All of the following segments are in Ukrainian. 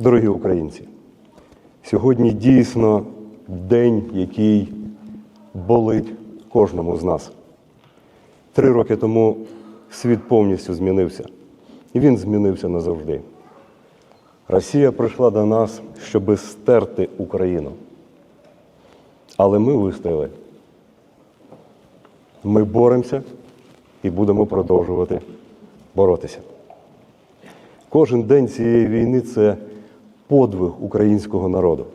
Дорогі українці, сьогодні дійсно день, який болить кожному з нас. Три роки тому світ повністю змінився, і він змінився назавжди. Росія прийшла до нас, щоб стерти Україну. Але ми вистояли. Ми боремося і будемо продовжувати боротися. Кожен день цієї війни це подвиг українського народу.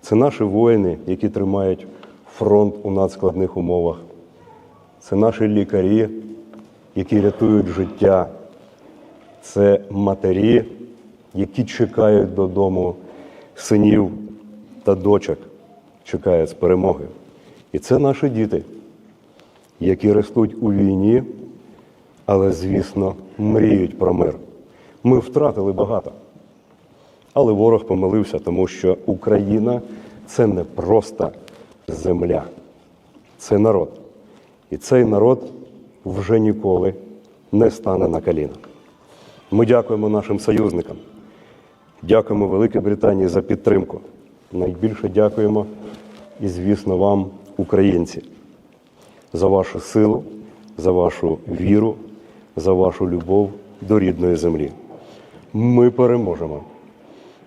Це наші воїни, які тримають фронт у надскладних умовах. Це наші лікарі, які рятують життя. Це матері, які чекають додому синів та дочок, чекають з перемоги. І це наші діти, які ростуть у війні, але, звісно, мріють про мир. Ми втратили багато. Але ворог помилився, тому що Україна це не просто земля, це народ. І цей народ вже ніколи не стане на коліна. Ми дякуємо нашим союзникам, дякуємо Великій Британії за підтримку. Найбільше дякуємо і, звісно, вам, українці, за вашу силу, за вашу віру, за вашу любов до рідної землі. Ми переможемо,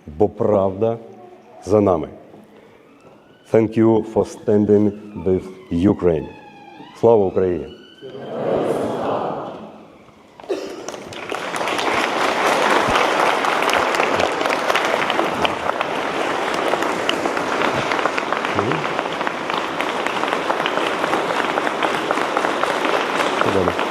бо правда за нами. Thank you for standing with Ukraine. Слава Україні! Thank you.